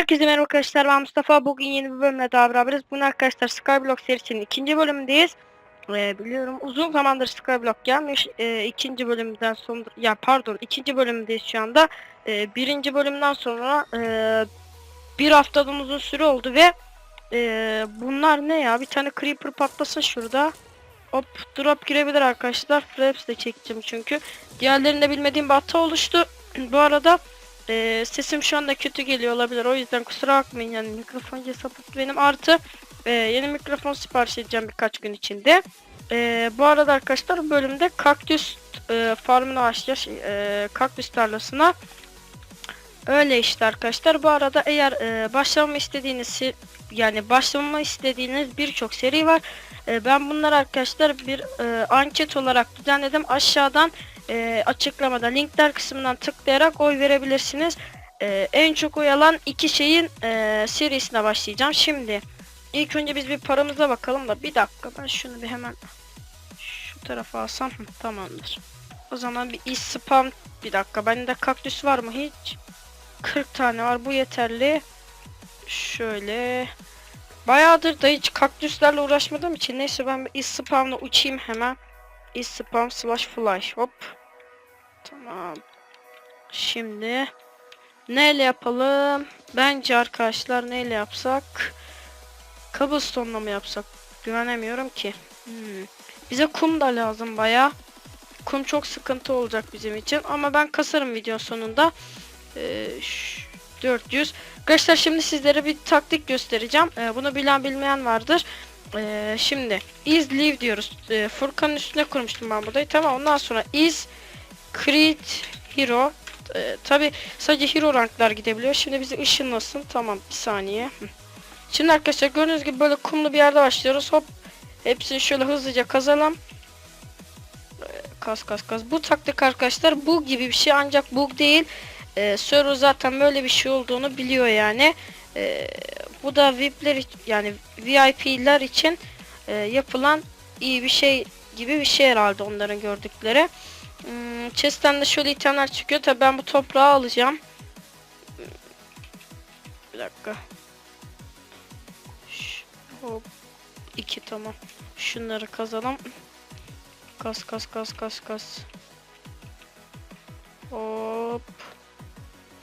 Herkese merhaba arkadaşlar ben Mustafa bugün yeni bir bölümle daha beraberiz. Bugün arkadaşlar Skyblock serisinin ikinci bölümündeyiz. Ee, biliyorum uzun zamandır Skyblock gelmiş. Ee, ikinci bölümden sonra ya pardon ikinci bölümdeyiz şu anda. Ee, birinci bölümden sonra e, bir haftadan uzun süre oldu ve e, bunlar ne ya bir tane creeper patlasın şurada. Hop drop girebilir arkadaşlar. Flaps de çekeceğim çünkü. Diğerlerinde bilmediğim bir oluştu. Bu arada ee, sesim şu anda kötü geliyor olabilir. O yüzden kusura bakmayın yani mikrofon sapıt benim artı e, yeni mikrofon sipariş edeceğim birkaç gün içinde. Ee, bu arada arkadaşlar bölümde kaktüs e, farmına başlayacağız. E, kaktüs tarlasına. Öyle işte arkadaşlar. Bu arada eğer e, başlamamı istediğiniz yani başlamamı istediğiniz birçok seri var. E, ben bunları arkadaşlar bir e, anket olarak düzenledim. Aşağıdan e, açıklamada linkler kısmından tıklayarak oy verebilirsiniz. E, en çok oy alan iki şeyin e, serisine başlayacağım. Şimdi ilk önce biz bir paramıza bakalım da bir dakika ben şunu bir hemen şu tarafa alsam tamamdır. O zaman bir iş spam bir dakika bende kaktüs var mı hiç? 40 tane var bu yeterli. Şöyle Bayağıdır da hiç kaktüslerle uğraşmadığım için neyse ben bir spamla uçayım hemen. Is spam slash flash hop. Tamam. Şimdi neyle yapalım? Bence arkadaşlar neyle yapsak? Cobblestone'la mı yapsak? Güvenemiyorum ki. Hmm. Bize kum da lazım baya. Kum çok sıkıntı olacak bizim için ama ben kasarım video sonunda. Ee, ş- 400. Arkadaşlar şimdi sizlere bir taktik göstereceğim. Ee, bunu bilen bilmeyen vardır. Ee, şimdi is leave diyoruz. Ee, Furkan'ın üstüne kurmuştum ben burayı. Tamam ondan sonra is create hero. Ee, Tabi sadece hero ranklar gidebiliyor. Şimdi bizi ışınlasın. Tamam bir saniye. Şimdi arkadaşlar gördüğünüz gibi böyle kumlu bir yerde başlıyoruz. Hop. Hepsini şöyle hızlıca kazalım. Ee, Kas kas kas. Bu taktik arkadaşlar bug gibi bir şey ancak bug değil. Ee, server zaten böyle bir şey olduğunu biliyor yani. Ee, bu da VIP'ler yani VIP'ler için e, yapılan iyi bir şey gibi bir şey herhalde onların gördükleri. Hmm, chest'ten de şöyle itemler çıkıyor. Tabi ben bu toprağı alacağım. Bir dakika. Ş- Hop. iki tamam. Şunları kazalım. Kas kas kas kas kas. Hop.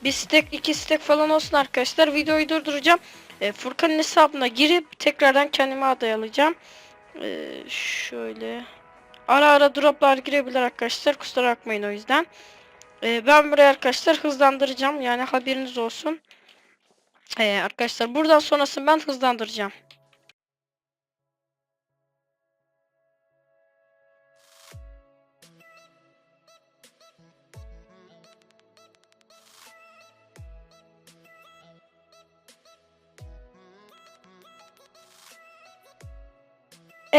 Bir stack iki stack falan olsun arkadaşlar. Videoyu durduracağım. E, Furkan'ın hesabına girip tekrardan kendime aday alacağım. E, şöyle. Ara ara droplar girebilir arkadaşlar. Kusura bakmayın o yüzden. E, ben buraya arkadaşlar hızlandıracağım. Yani haberiniz olsun. E, arkadaşlar buradan sonrasını ben hızlandıracağım.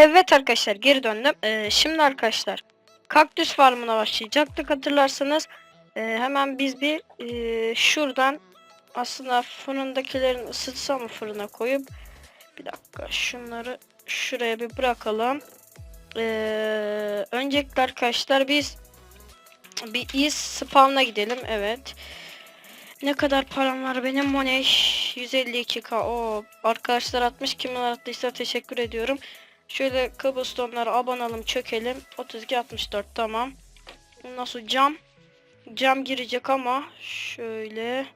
Evet arkadaşlar geri döndüm. Ee, şimdi arkadaşlar kaktüs farmına başlayacaktık hatırlarsanız. Ee, hemen biz bir e, şuradan aslında fırındakilerin ısıtsa mı fırına koyup bir dakika şunları şuraya bir bırakalım. Ee, öncelikle arkadaşlar biz bir is spawn'a gidelim evet. Ne kadar param var benim money 152k o arkadaşlar 60 kimler attıysa teşekkür ediyorum. Şöyle cobblestone'lara abanalım çökelim. 32 64 tamam. Nasıl cam? Cam girecek ama şöyle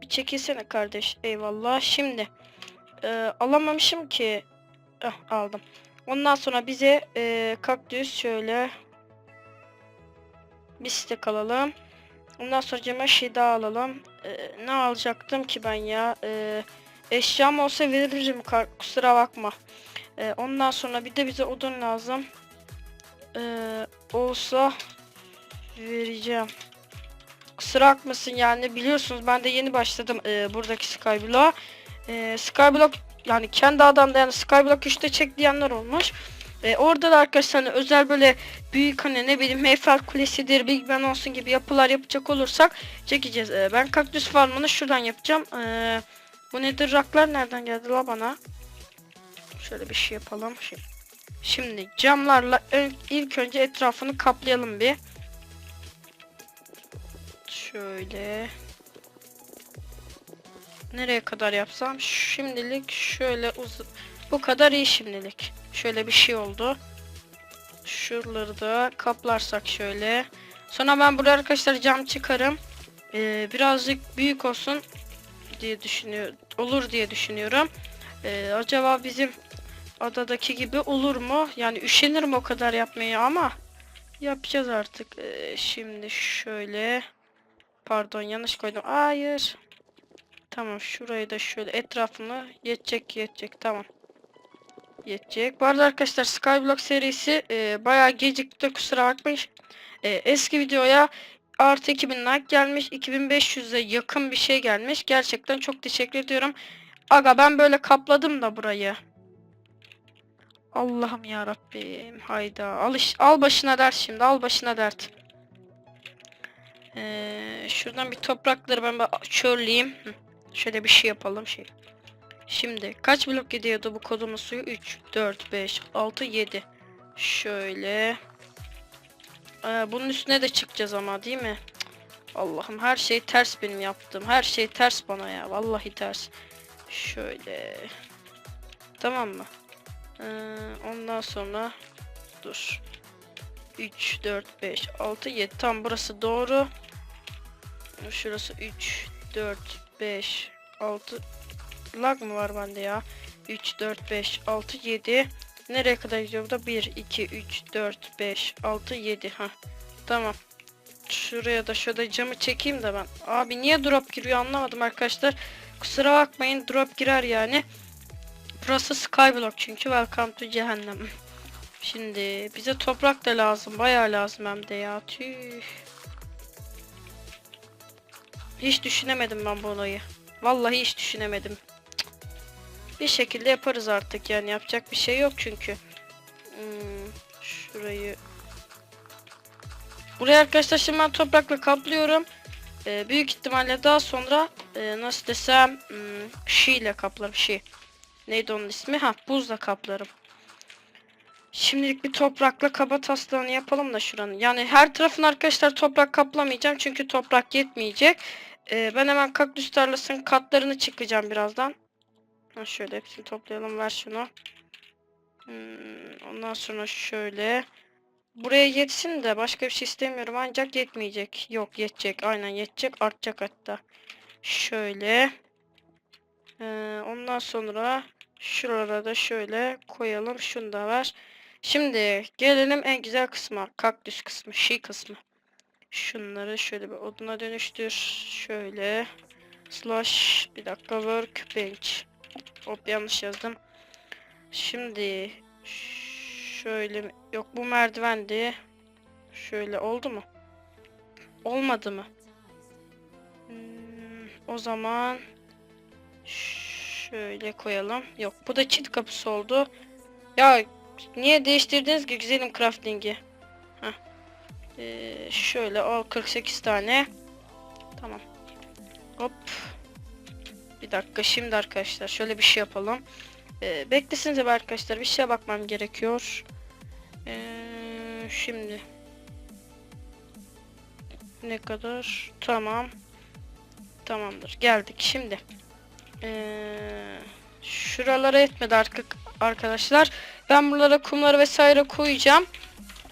bir çekilsene kardeş. Eyvallah. Şimdi e, alamamışım ki. Eh, aldım. Ondan sonra bize e, kaktüs şöyle bir stek alalım. Ondan sonra cama şey alalım. E, ne alacaktım ki ben ya? E, eşyam olsa veririm. Kusura bakma. Ee, ondan sonra bir de bize odun lazım. Ee, olsa vereceğim. Kusura bakmasın yani biliyorsunuz ben de yeni başladım e, buradaki Skyblock'a. E, Skyblock yani kendi adamda yani Skyblock 3'te çek diyenler olmuş. E, orada da arkadaşlar hani özel böyle büyük hani ne bileyim Eiffel Kulesi'dir, Big Ben olsun gibi yapılar yapacak olursak çekeceğiz. E, ben kaktüs farmını şuradan yapacağım. E, bu nedir raklar nereden geldi la bana? Şöyle bir şey yapalım. Şey- Şimdi camlarla ilk önce etrafını kaplayalım bir. Şöyle. nereye kadar yapsam? Şimdilik şöyle uz bu kadar iyi şimdilik. Şöyle bir şey oldu. Şuraları da kaplarsak şöyle. Sonra ben buraya arkadaşlar cam çıkarım. Ee, birazcık büyük olsun diye düşünüyor olur diye düşünüyorum. Ee, acaba bizim adadaki gibi olur mu? Yani üşenirim o kadar yapmaya ama yapacağız artık. Ee, şimdi şöyle pardon yanlış koydum. Hayır. Tamam şurayı da şöyle etrafını yetecek yetecek tamam. Yetecek. Bu arada arkadaşlar Skyblock serisi e, bayağı gecikti kusura bakmayın. E, eski videoya artı 2000 like gelmiş. 2500'e yakın bir şey gelmiş. Gerçekten çok teşekkür ediyorum. Aga ben böyle kapladım da burayı. Allah'ım ya Rabbim. Hayda. Al, iş- al başına dert şimdi. Al başına dert. Ee, şuradan bir toprakları ben. Hı, Şöyle bir şey yapalım şey. Şimdi kaç blok gidiyordu bu kodumun suyu? 3, 4, 5, 6, 7. Şöyle. Ee, bunun üstüne de çıkacağız ama değil mi? Allah'ım her şey ters benim yaptığım. Her şey ters bana ya. Vallahi ters. Şöyle. Tamam mı? Ee, ondan sonra dur. 3, 4, 5, 6, 7. Tam burası doğru. Şurası 3, 4, 5, 6. Lag mı var bende ya? 3, 4, 5, 6, 7. Nereye kadar gidiyor burada? 1, 2, 3, 4, 5, 6, 7. Ha. Tamam. Şuraya da şöyle camı çekeyim de ben. Abi niye drop giriyor anlamadım arkadaşlar. Kusura bakmayın drop girer yani. Burası Skyblock çünkü welcome to cehennem. Şimdi bize toprak da lazım. Bayağı lazım hem de ya. Tüh. Hiç düşünemedim ben bu olayı. Vallahi hiç düşünemedim. Bir şekilde yaparız artık yani yapacak bir şey yok çünkü. Hmm, şurayı Buraya arkadaşlar şimdi ben toprakla kaplıyorum. Ee, büyük ihtimalle daha sonra e, nasıl desem hmm, şi ile kaplarım şi. Neydi onun ismi? Ha buzla kaplarım. Şimdilik bir toprakla kaba taslağını yapalım da şuranın. Yani her tarafın arkadaşlar toprak kaplamayacağım çünkü toprak yetmeyecek. Ee, ben hemen kaktüs tarlasının katlarını çıkacağım birazdan. Ha, şöyle hepsini toplayalım ver şunu. Hmm, ondan sonra şöyle. Buraya yetsin de başka bir şey istemiyorum ancak yetmeyecek. Yok yetecek aynen yetecek artacak hatta. Şöyle. Ee, ondan sonra şuralara da şöyle koyalım. Şunu da ver. Şimdi gelelim en güzel kısma. Kaktüs kısmı, şey kısmı. Şunları şöyle bir oduna dönüştür. Şöyle. Slash bir dakika workbench. Hop yanlış yazdım. Şimdi şöyle yok bu merdivendi. Şöyle oldu mu? Olmadı mı? Hmm, o zaman şöyle koyalım. Yok bu da çift kapısı oldu. Ya niye değiştirdiniz ki güzelim crafting'i? Heh. Ee, şöyle al 48 tane. Tamam. Hop. Bir dakika şimdi arkadaşlar şöyle bir şey yapalım. Ee, beklesinize be arkadaşlar bir şeye bakmam gerekiyor. Ee, şimdi. Ne kadar? Tamam. Tamamdır. Geldik şimdi. Ee, şuralara etmedi artık arkadaşlar. Ben buralara kumları vesaire koyacağım.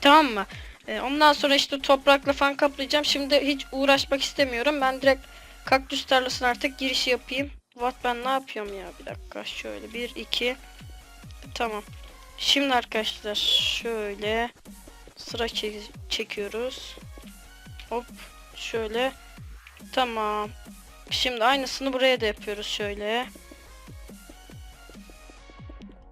Tamam mı? Ee, ondan sonra işte toprakla falan kaplayacağım. Şimdi hiç uğraşmak istemiyorum. Ben direkt kaktüs tarlasına artık girişi yapayım. What ben ne yapıyorum ya? Bir dakika şöyle. 1 2 Tamam. Şimdi arkadaşlar şöyle sıra çek- çekiyoruz. Hop şöyle. Tamam. Şimdi aynısını buraya da yapıyoruz şöyle.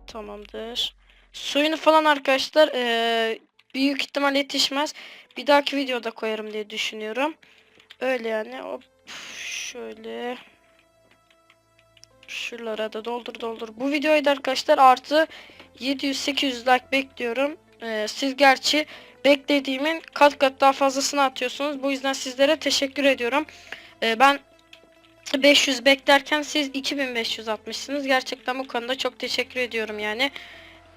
Tamamdır. Suyunu falan arkadaşlar eee, büyük ihtimal yetişmez. Bir dahaki videoda koyarım diye düşünüyorum. Öyle yani. Hop şöyle. Şuralara da doldur doldur. Bu videoyu da arkadaşlar artı 700-800 like bekliyorum. Ee, siz gerçi beklediğimin kat kat daha fazlasını atıyorsunuz. Bu yüzden sizlere teşekkür ediyorum. Ee, ben 500 beklerken siz 2500 atmışsınız. Gerçekten bu konuda çok teşekkür ediyorum yani.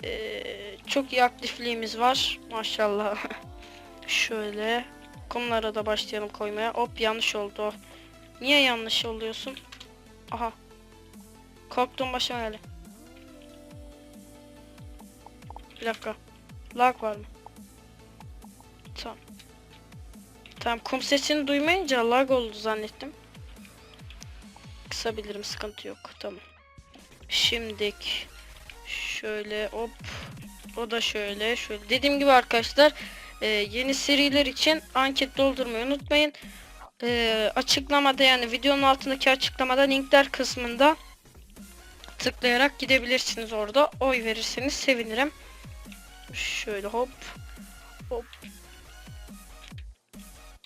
Ee, çok iyi aktifliğimiz var. Maşallah. Şöyle. Kumlara da başlayalım koymaya. Hop yanlış oldu. Niye yanlış oluyorsun? Aha Korktuğum başıma geldi. Bir dakika. Lag var mı? Tamam. Tamam kum sesini duymayınca lag oldu zannettim. Kısabilirim sıkıntı yok. Tamam. Şimdik şöyle hop o da şöyle şöyle. Dediğim gibi arkadaşlar e, yeni seriler için anket doldurmayı unutmayın. E, açıklamada yani videonun altındaki açıklamada linkler kısmında tıklayarak gidebilirsiniz orada. Oy verirseniz sevinirim. Şöyle hop hop.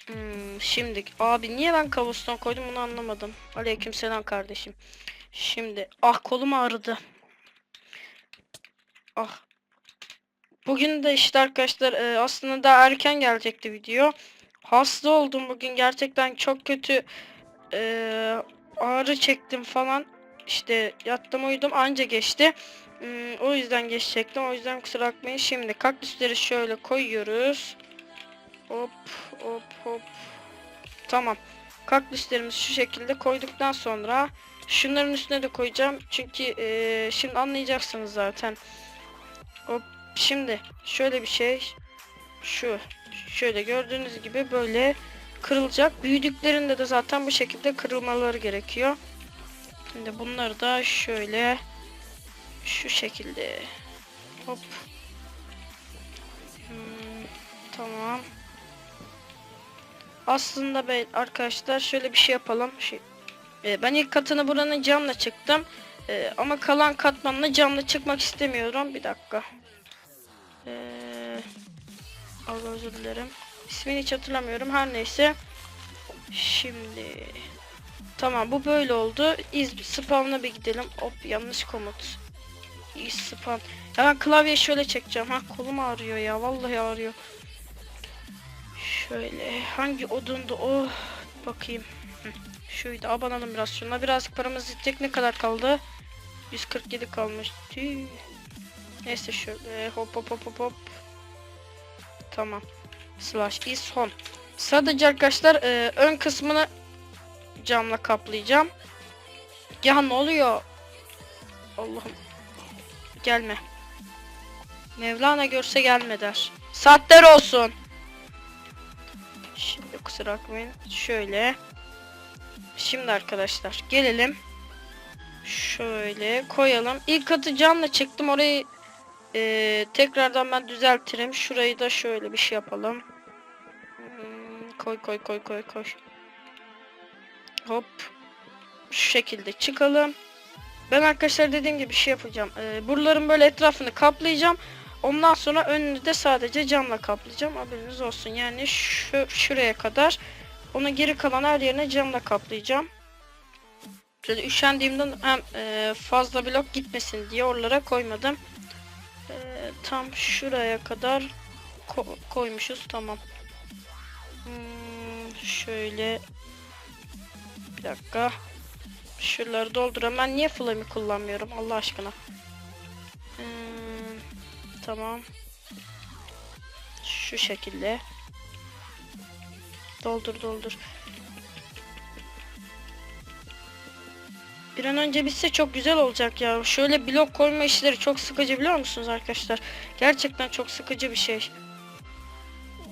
Hmm, şimdi abi niye ben kabuston koydum bunu anlamadım. Aleykümselam kardeşim. Şimdi ah kolum ağrıdı. Ah. Bugün de işte arkadaşlar e, aslında daha erken gelecekti video. Hasta oldum bugün gerçekten çok kötü e, ağrı çektim falan. İşte yattım uyudum anca geçti. Hmm, o yüzden geçecektim. O yüzden kusura bakmayın. Şimdi kaktüsleri şöyle koyuyoruz. Hop hop hop. Tamam. Kaktüslerimizi şu şekilde koyduktan sonra şunların üstüne de koyacağım. Çünkü eee, şimdi anlayacaksınız zaten. Hop. Şimdi şöyle bir şey. Şu. Şöyle gördüğünüz gibi böyle kırılacak. Büyüdüklerinde de zaten bu şekilde kırılmaları gerekiyor. Şimdi bunları da şöyle şu şekilde hop Hmm, tamam aslında ben arkadaşlar şöyle bir şey yapalım. Şey e, ben ilk katını buranın camla çıktım. E, ama kalan katmanla camla çıkmak istemiyorum. Bir dakika. Eee Allah özür dilerim. İsmini hiç hatırlamıyorum. Her neyse. Şimdi tamam bu böyle oldu. İz spawn'a bir gidelim. Hop yanlış komut. İyi spam. Ya klavyeyi şöyle çekeceğim. Ha kolum ağrıyor ya. Vallahi ağrıyor. Şöyle hangi odundu o? Bakayım. Şuydu. Abanalım biraz şuna. Birazcık paramız gidecek. Ne kadar kaldı? 147 kalmış. Tüh. Neyse şöyle hop hop hop hop hop. Tamam. Slash is home. Sadece arkadaşlar e, ön kısmını camla kaplayacağım. Ya ne oluyor? Allah'ım. Gelme. Mevlana görse gelme der. Saatler olsun. Kusura bakmayın. Şöyle. Şimdi arkadaşlar gelelim. Şöyle koyalım. İlk katı camla çıktım. Orayı eee, tekrardan ben düzeltirim. Şurayı da şöyle bir şey yapalım. Hmm, koy koy koy koy koy. Hop. Şu şekilde çıkalım. Ben arkadaşlar dediğim gibi bir şey yapacağım. Ee, buraların böyle etrafını kaplayacağım. Ondan sonra önünü de sadece camla kaplayacağım. Haberiniz olsun. Yani şu şuraya kadar. Onu geri kalan her yerine camla kaplayacağım. Şöyle üşendiğimden hem e, fazla blok gitmesin diye oralara koymadım. E, tam şuraya kadar ko- koymuşuz. Tamam. Hmm, şöyle bir dakika. Şuraları dolduran ben niye flame'i kullanmıyorum Allah aşkına. Tamam. Şu şekilde. Doldur doldur. Bir an önce bitse çok güzel olacak ya. Şöyle blok koyma işleri çok sıkıcı biliyor musunuz arkadaşlar? Gerçekten çok sıkıcı bir şey.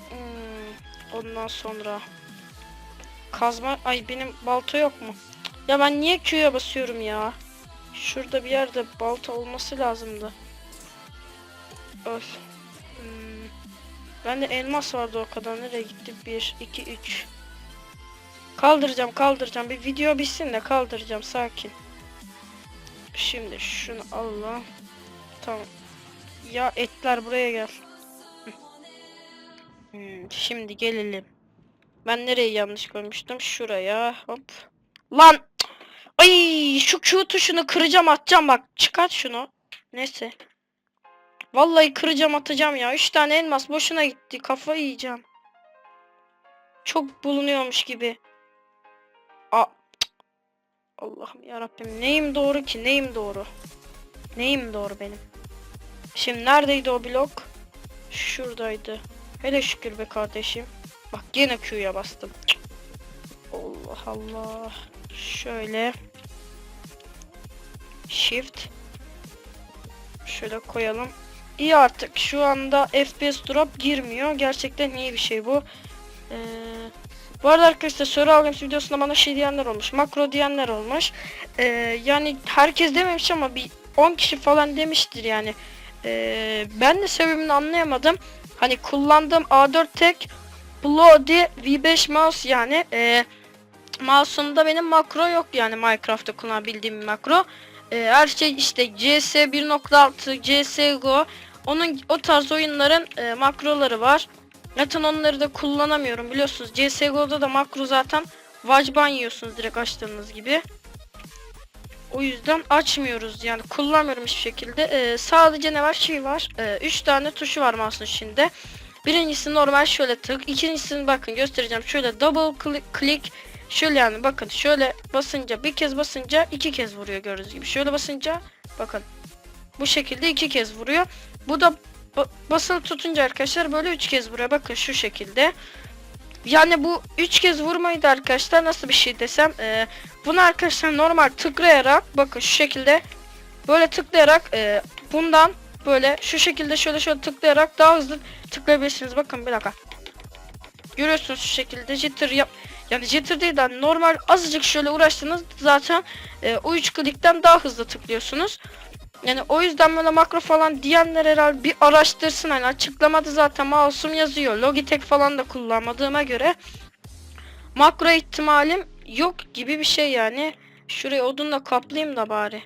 Hmm, ondan sonra kazma ay benim balta yok mu? Ya ben niye Q'ya basıyorum ya? Şurada bir yerde balta olması lazımdı. Öf. Hmm. Bende elmas vardı o kadar. Nereye gitti? 1, 2, 3. Kaldıracağım kaldıracağım. Bir video bitsin de kaldıracağım. Sakin. Şimdi şunu Allah. Tamam. Ya etler buraya gel. Hmm, şimdi gelelim. Ben nereyi yanlış koymuştum? Şuraya. Hop. Lan. Ay şu Q tuşunu kıracağım atacağım bak. Çıkart şunu. Neyse. Vallahi kıracağım atacağım ya. 3 tane elmas boşuna gitti. Kafa yiyeceğim. Çok bulunuyormuş gibi. A Allah'ım ya Rabbim neyim doğru ki? Neyim doğru? Neyim doğru benim? Şimdi neredeydi o blok? Şuradaydı. Hele şükür be kardeşim. Bak yine Q'ya bastım. Allah Allah. Şöyle. Shift. Şöyle koyalım. İyi artık şu anda FPS drop girmiyor. Gerçekten iyi bir şey bu. Ee, bu arada arkadaşlar Survival Games videosunda bana şey diyenler olmuş. Makro diyenler olmuş. Ee, yani herkes dememiş ama bir 10 kişi falan demiştir yani. Ee, ben de sebebini anlayamadım. Hani kullandığım A4 tek Bloody V5 mouse yani. Ee, mouse'umda benim makro yok yani Minecraft'ta kullanabildiğim bir makro. Ee, her şey işte CS 1.6, CSGO onun o tarz oyunların e, makroları var. Zaten onları da kullanamıyorum biliyorsunuz. CSGO'da da makro zaten vajban yiyorsunuz direkt açtığınız gibi. O yüzden açmıyoruz yani kullanmıyorum hiçbir şekilde. Ee, sadece ne var? Şey var. 3 tane tuşu var mouse'un içinde. Birincisi normal şöyle tık. İkincisini bakın göstereceğim. Şöyle double click, click Şöyle yani bakın şöyle basınca bir kez basınca iki kez vuruyor gördüğünüz gibi. Şöyle basınca bakın bu şekilde iki kez vuruyor. Bu da ba basılı tutunca arkadaşlar böyle üç kez vuruyor. Bakın şu şekilde. Yani bu üç kez vurmayı da arkadaşlar nasıl bir şey desem e, bunu arkadaşlar normal tıklayarak bakın şu şekilde böyle tıklayarak e, bundan böyle şu şekilde şöyle şöyle tıklayarak daha hızlı tıklayabilirsiniz. Bakın bir dakika. Görüyorsunuz şu şekilde jitter yap yani jitter değil de normal azıcık şöyle uğraştınız zaten e, o 3 klikten daha hızlı tıklıyorsunuz. Yani o yüzden böyle makro falan diyenler herhalde bir araştırsın hani açıklamada zaten mouse'um yazıyor. Logitech falan da kullanmadığıma göre makro ihtimalim yok gibi bir şey yani. Şurayı odunla kaplayayım da bari.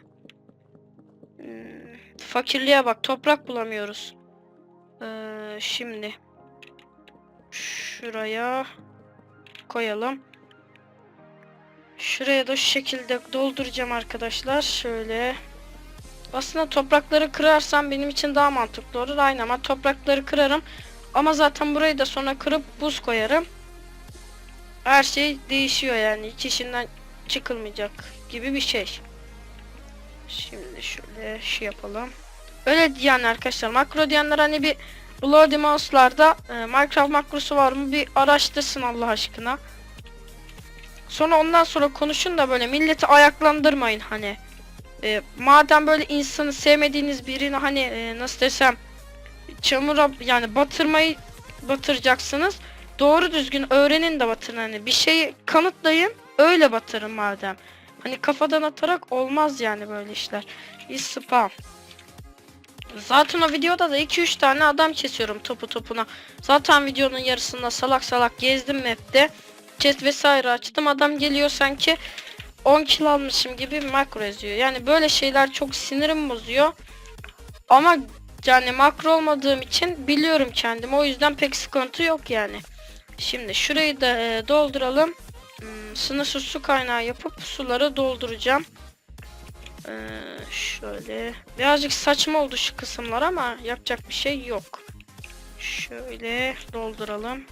Hmm, fakirliğe bak toprak bulamıyoruz. Ee, şimdi şuraya koyalım. Şuraya da şu şekilde dolduracağım arkadaşlar. Şöyle. Aslında toprakları kırarsam benim için daha mantıklı olur. Aynı ama toprakları kırarım. Ama zaten burayı da sonra kırıp buz koyarım. Her şey değişiyor yani. Hiç işinden çıkılmayacak gibi bir şey. Şimdi şöyle şey yapalım. Öyle diyen arkadaşlar. Makro diyenler hani bir Bloody Mouse'larda e, Minecraft makrosu var mı bir araştırsın Allah aşkına. Sonra ondan sonra konuşun da böyle milleti ayaklandırmayın hani. E, madem böyle insanı sevmediğiniz birini hani e, nasıl desem çamura yani batırmayı batıracaksınız. Doğru düzgün öğrenin de batırın hani bir şeyi kanıtlayın öyle batırın madem. Hani kafadan atarak olmaz yani böyle işler. Bir spam. Zaten o videoda da 2-3 tane adam kesiyorum topu topuna. Zaten videonun yarısında salak salak gezdim map'te. Chat vesaire açtım. Adam geliyor sanki 10 kill almışım gibi makro yazıyor. Yani böyle şeyler çok sinirim bozuyor. Ama yani makro olmadığım için biliyorum kendimi. O yüzden pek sıkıntı yok yani. Şimdi şurayı da e, dolduralım. Hmm, sınırsız su kaynağı yapıp suları dolduracağım. Ee, şöyle birazcık saçma oldu şu kısımlar ama yapacak bir şey yok. Şöyle dolduralım.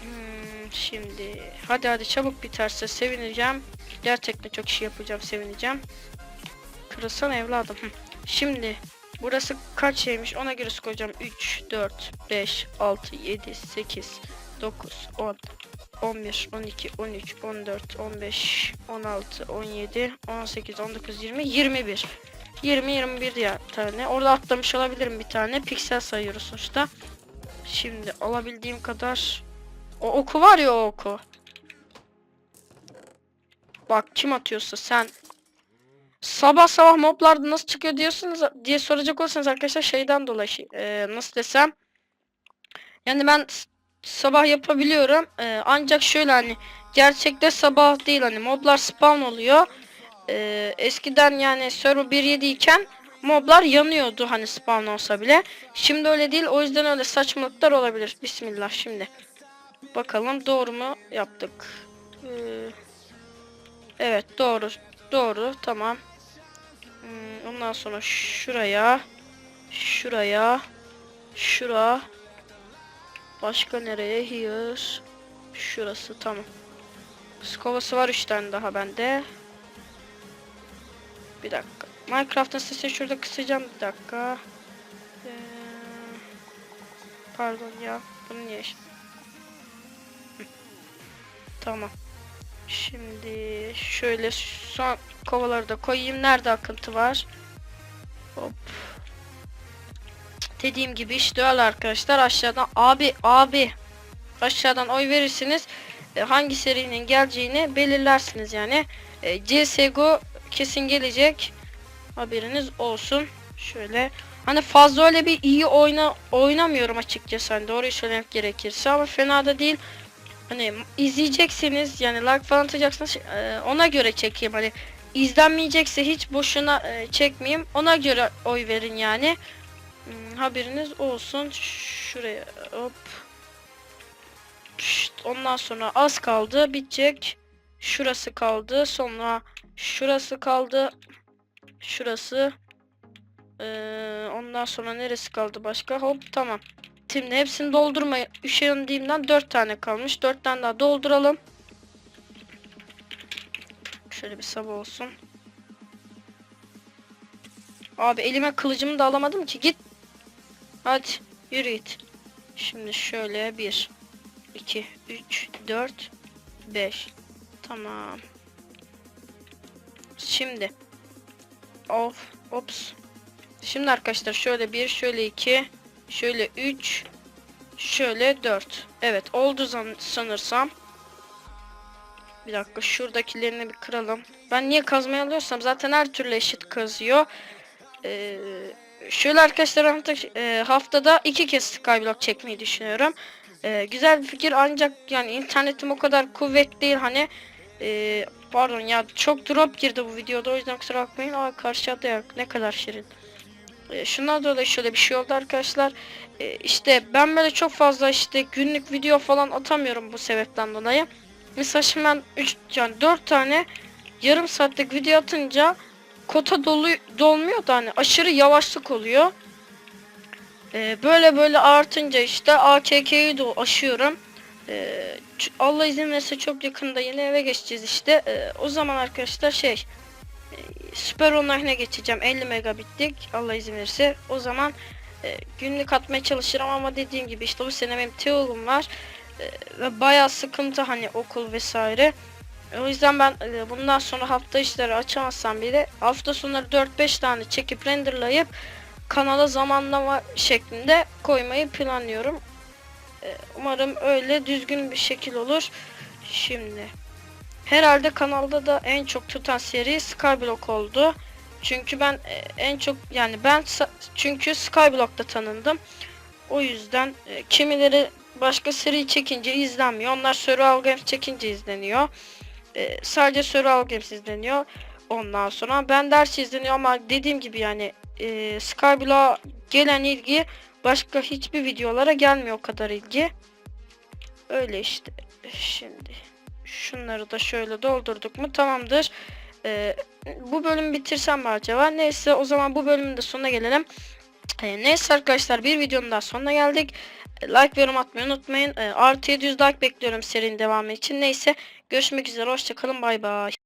Hmm, şimdi hadi hadi çabuk biterse sevineceğim. Gerçekten çok şey yapacağım sevineceğim. Kırılsan evladım. Şimdi burası kaç şeymiş ona göre koyacağım. 3, 4, 5, 6, 7, 8, 9, 10, 11, 12, 13, 14, 15, 16, 17, 18, 19, 20, 21. 20, 21 diğer tane. Orada atlamış olabilirim bir tane. Piksel sayıyoruz sonuçta. Şimdi alabildiğim kadar. O oku var ya o oku. Bak kim atıyorsa sen. Sabah sabah moblarda nasıl çıkıyor diyorsunuz diye soracak olursanız arkadaşlar şeyden dolayı e, nasıl desem. Yani ben sabah yapabiliyorum. Ee, ancak şöyle hani gerçekte sabah değil hani moblar spawn oluyor. Ee, eskiden yani server 1.7 iken moblar yanıyordu hani spawn olsa bile. Şimdi öyle değil. O yüzden öyle saçmalıklar olabilir. Bismillah şimdi. Bakalım doğru mu yaptık. Ee, evet doğru. Doğru. Tamam. Hmm, ondan sonra şuraya şuraya şura Başka nereye? Here. Şurası tamam. Skovası var 3 tane daha bende. Bir dakika. Minecraft'ın sesini şurada kısacağım bir dakika. Ee, pardon ya. Bunu niye? Tamam. Şimdi şöyle son kovaları da koyayım. Nerede akıntı var? Hop. Dediğim gibi işte öyle arkadaşlar. Aşağıdan abi abi aşağıdan oy verirsiniz. E, hangi serinin geleceğini belirlersiniz yani. E, CSGO kesin gelecek. Haberiniz olsun. Şöyle hani fazla öyle bir iyi oyna oynamıyorum açıkçası hani doğruyu söylemek gerekirse ama fena da değil. Hani izleyeceksiniz yani like falan atacaksınız e, ona göre çekeyim hani izlenmeyecekse hiç boşuna e, çekmeyeyim ona göre oy verin yani. Haberiniz olsun. Şuraya hop. Şşt, ondan sonra az kaldı bitecek. Şurası kaldı. Sonra şurası kaldı. Şurası. Ee, ondan sonra neresi kaldı başka? Hop tamam. Şimdi hepsini doldurmaya üşendiğimden 4 tane kalmış. 4 tane daha dolduralım. Şöyle bir sabah olsun. Abi elime kılıcımı da alamadım ki. Git. Hadi yürü git. Şimdi şöyle 1 2 3 4 5 Tamam. Şimdi of ops. Şimdi arkadaşlar şöyle bir şöyle iki şöyle üç şöyle dört. Evet oldu sanırsam. Bir dakika şuradakilerini bir kıralım. Ben niye kazmayı alıyorsam zaten her türlü eşit kazıyor. Ee, şöyle arkadaşlar hafta, e, haftada iki kez skyblock çekmeyi düşünüyorum. Ee, güzel bir fikir ancak yani internetim o kadar kuvvetli değil hani ee, pardon ya çok drop girdi bu videoda o yüzden kusura bakmayın. Aa karşı ayak ne kadar şirin. Ee, şundan dolayı şöyle bir şey oldu arkadaşlar. Ee, işte ben böyle çok fazla işte günlük video falan atamıyorum bu sebepten dolayı. Mesela şimdi ben 3 yani 4 tane yarım saatlik video atınca kota dolu dolmuyor da hani aşırı yavaşlık oluyor. Ee, böyle böyle artınca işte AKK'yi de aşıyorum. Ee, Allah izin verirse çok yakında yeni eve geçeceğiz işte. Ee, o zaman arkadaşlar şey e, Süper Online'a geçeceğim 50 megabitlik Allah izin verirse. O zaman e, günlük atmaya çalışırım ama dediğim gibi işte bu sene benim TEOG'um var. E, ve bayağı sıkıntı hani okul vesaire. E, O yüzden ben e, bundan sonra hafta işleri açamazsam bile hafta sonları 4-5 tane çekip renderlayıp kanala zamanlama şeklinde koymayı planlıyorum. E, Umarım öyle düzgün bir şekil olur. Şimdi herhalde kanalda da en çok tutan seri Skyblock oldu. Çünkü ben en çok yani ben çünkü Skyblock'ta tanındım. O yüzden kimileri başka seri çekince izlenmiyor. Onlar Survival Games çekince izleniyor. E, sadece Survival Games izleniyor. Ondan sonra ben ders izleniyor ama dediğim gibi yani e, Skyblock'a gelen ilgi başka hiçbir videolara gelmiyor o kadar ilgi. Öyle işte. Şimdi şunları da şöyle doldurduk mu tamamdır. Ee, bu bölümü bitirsem mi acaba? Neyse o zaman bu bölümün de sonuna gelelim. Ee, neyse arkadaşlar bir videonun daha sonuna geldik. Like yorum atmayı unutmayın. Ee, artı 700 like bekliyorum serinin devamı için. Neyse görüşmek üzere hoşçakalın bay bay.